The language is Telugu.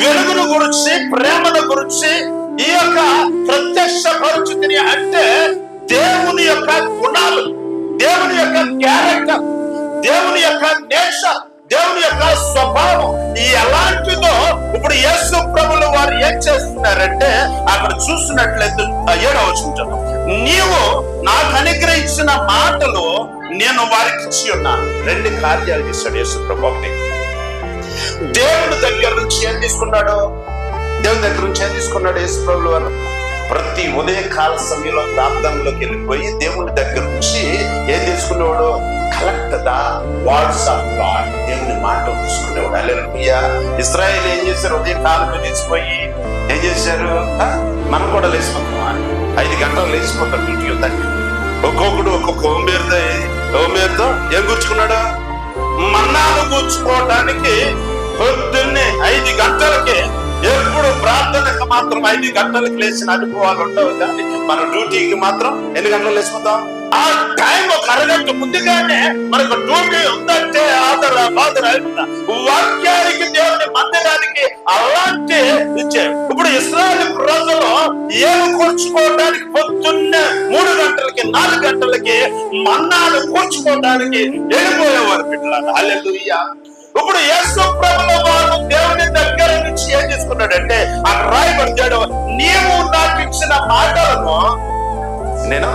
వెలుగును గురించి ప్రేమను గురించి ఈ యొక్క ప్రత్యక్ష పరిస్థితిని అంటే దేవుని యొక్క గుణాలు దేవుని యొక్క క్యారెక్టర్ దేవుని యొక్క నేచర్ దేవుని యొక్క స్వభావం ఎలాంటిదో ఇప్పుడు యేసు ప్రభులు వారు ఏం చేస్తున్నారంటే అక్కడ చూసినట్లయితే ఏడవ వచ్చిన నీవు నాకు అనుగ్రహించిన మాటలు నేను వారికి ఇచ్చి ఉన్నాను. రెండు కార్యాలు చేశాడు యేసు ప్రభు. ఒకటి దేవుడి దగ్గర నుంచి ఏం తీసుకున్నాడు? దేవుని దగ్గర నుంచి ఏం తీసుకున్నాడు యేసు ప్రభులు వారు ప్రతి ఉదయకాల సమయంలో ప్రార్థనలోకి వెళ్ళిపోయి దేవుని దగ్గర నుంచి ఏం తీసుకునేవాడు? Collect the of God. దేవుని మాట తీసుకునేవాడు. అలెలుయ్యా ఇస్రాయేల్ ఏం చేశారు? ఉదయకాలం లేచిపోయి ఏం చేశారు? మనం కూడా లేచిపోతాం ఐదు గంటలు లేచిపోతాం డ్యూటీ ఉందండి ఒక్కొక్కడు ఒక్కొక్క ఓమేరుతో ఓమేరుతో ఏం కూర్చుకున్నాడు? మన్నాను కూర్చుకోవడానికి పొద్దున్నే ఐదు గంటలకే ఎప్పుడు ప్రార్థనకు మాత్రం ఐదు గంటలకు లేచిన అనుభవాలు ఉండవు. కానీ మన డ్యూటీకి మాత్రం ఎన్ని గంటలు లేచిపోతాం? ఆ టైం ఒక అరగంట ముందుగానే మనకు డ్యూటీ ఉందంటే ఆదర బాధర వాక్యానికి దేవుని మందిరానికి అలాంటి ఇప్పుడు ఇస్రాయల్ ప్రజలు ఏమి కూర్చుకోవడానికి పొద్దున్నే మూడు గంటలకి నాలుగు గంటలకి మన్నాను కూర్చుకోవడానికి వెళ్ళిపోయేవారు బిడ్డలారా? హల్లెలూయా. ఇప్పుడు యేసు ఆ అక్కడ రాయబడిచాడు నీవు నాకు ఇచ్చిన మాటలను నేను?